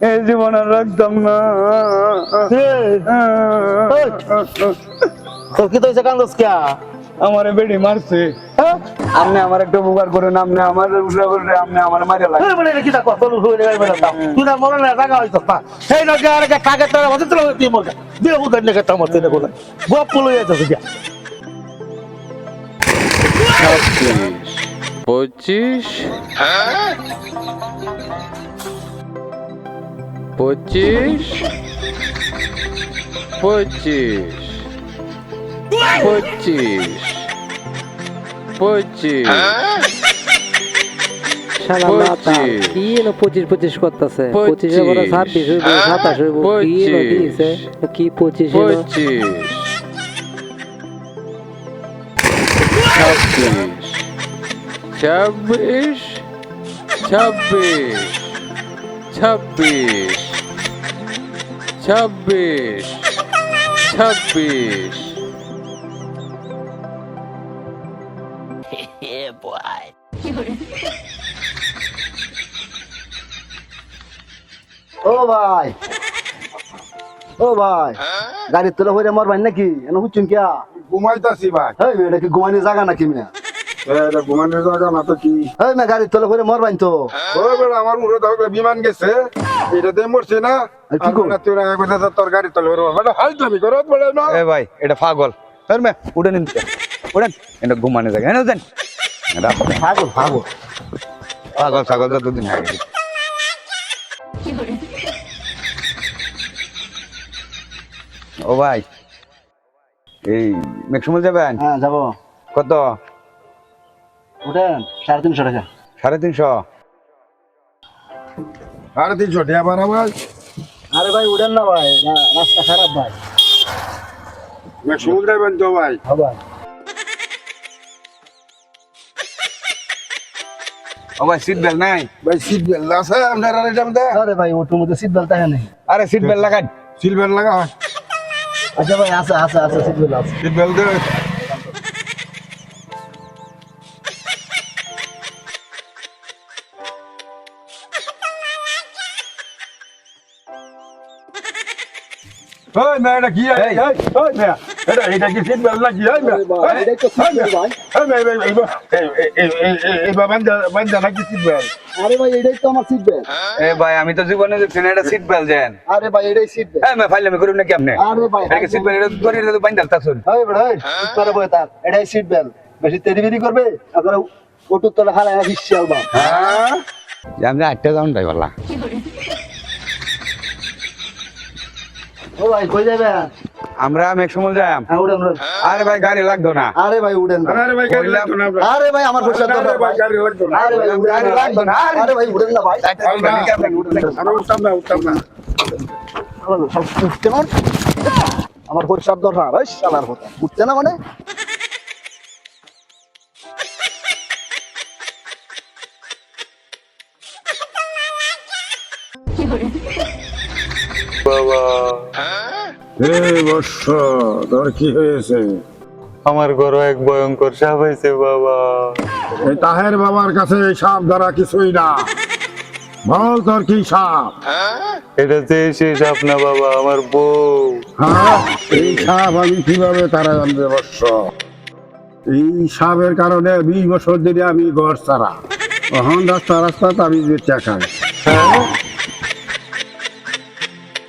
এই জীবন আর রাখতাম না। তোর কি তো হয়েছে কান্দস কিয়া আমারে বেড়ি মারছে। আপনি আমার একটু উপকার করেন আপনি আমার উসরা করে আপনি আমার মারে লাগে। বলে কি দেখো তোর হয়ে গেল বলে তুই না মনে না টাকা হইতো না এই না কে আরে কাকে তোর মধ্যে তোর তুই মোর দিয়ে উগার নে কাটা মতে নে কোলা গপ পুলো যাচ্ছে তুই পঁচিশ। পঁচিশ পঁচিশ পঁচিশ পঁচিশ পঁচিশ। পঁচিশ পঁচিশ করতেছে পঁচিশ। বড় ছাব্বিশ হইব সাতাশ হইব। দিয়েছে কি পঁচিশ পঁচিশ ছাব্বিশ ছাব্বিশ ছাব্বিশ ছাব্বিশ ছাব্বিশ ছাব্বিশ। ও ভাই। ও ভাই। গাড়ি তোলা হইরে মর নাকি? এন হুচুন কিয়া? ঘুমাইতাছি ভাই। এই এটা কি ঘুমানি জায়গা নাকি মিয়া? ঘুমানোর জায়গা না তো কি? এই মে গাড়ি তোলা হইরে মর ভাই তো। ওই বেলা আমার তো বিমান গেছে। এটাতে মরছে না। কি তুই না কথা তোর গাড়ি তলে মানে হাল যাবি করত বলে না। এ ভাই এটা পাগল। ধর মে উঠে নিন উঠেন এটা ঘুমানো জায়গা। হ্যাঁ উঠেন এটা পাগল পাগল। পাগল হয়ে গেছে। ও ভাই এই মেক্সিমাল যাবেন? হ্যাঁ যাব। কত? উঠেন সাড়ে তিনশো টাকা। সাড়ে তিনশো? আর তুই ছোটে আবার আমার আরে ভাই উঠেন না ভাই না রাস্তা খারাপ ভাই। সমুদ্রে যাবেন তো ভাই। হ্যাঁ ভাই। ও ভাই সিট বেল্ট নাই? ভাই সিট বেল্ট আছে আপনার আর এটা মধ্যে আরে ভাই ওটুর মধ্যে সিট বেল্ট থাকে নেই। আরে সিট বেল্ট লাগান। সিট বেল্ট লাগা আচ্ছা ভাই আছে আছে আছে সিট বেল্ট আছে। সিট বেল্ট ওই এটা কি এই এই ওই মে এটা এটা কি সিট বেল্ট নাকি এই মে এটাই তো seat belt. ভাই। এই বান্দা বান্দা নাকি সিট বেল্ট আরে ভাই এটাই তো আমার সিট বেল্ট এ ভাই আমি তো জীবনে দেখছি না এটা সিট বেল্ট দেন আরে ভাই এটাই সিট বেল্ট হ্যাঁ ফাইলে আমি করুন নাকি আপনি আরে ভাই এটা সিট বেল্ট এটা ধরে এটা বাইন্দা তাছুন এই বড় এই করে বই তার এটাই সিট বেল্ট বেশি তেরিবিরি করবে আপনারা ওটুর তলে হালা হিসি আলবা হ্যাঁ আমি আটটা যাউন ভাই বলা ও ভাই কই যাবেন? আমরা যাম হ্যাঁ। আরে ভাই গাড়ি লাগতো না। আরে ভাই উড়েন। আরে ভাই গাড়ি লাগতো না আরে ভাই আমার পয়সা আরে ভাই ভাই। গাড়ি লাগতো না। আরে ভাই উড়েন গাড়ি লাগতো না, আরে- আরে ভাই উড়েন না ভাই। আরে উঠতাম না। উঠতাম না কেমন আমার দরকার। ওই শালার কথা। উঠতে না মানে? হে বর্ষ তোর কি হয়েছে? আমার ঘরে এক ভয়ঙ্কর সাপ হয়েছে বাবা। এই তাহের বাবার কাছে এই সাপ ধরা কিছুই না। বল তোর কি সাপ? এটা যে সেই সাপ না বাবা আমার বউ। হ্যাঁ এই সাপ আমি কীভাবে তারা জানবে বর্ষ? এই সাপের কারণে বিশ বছর ধরে আমি ঘর ছাড়া। এখন রাস্তা রাস্তা আমি বেচা খাই হ্যাঁ?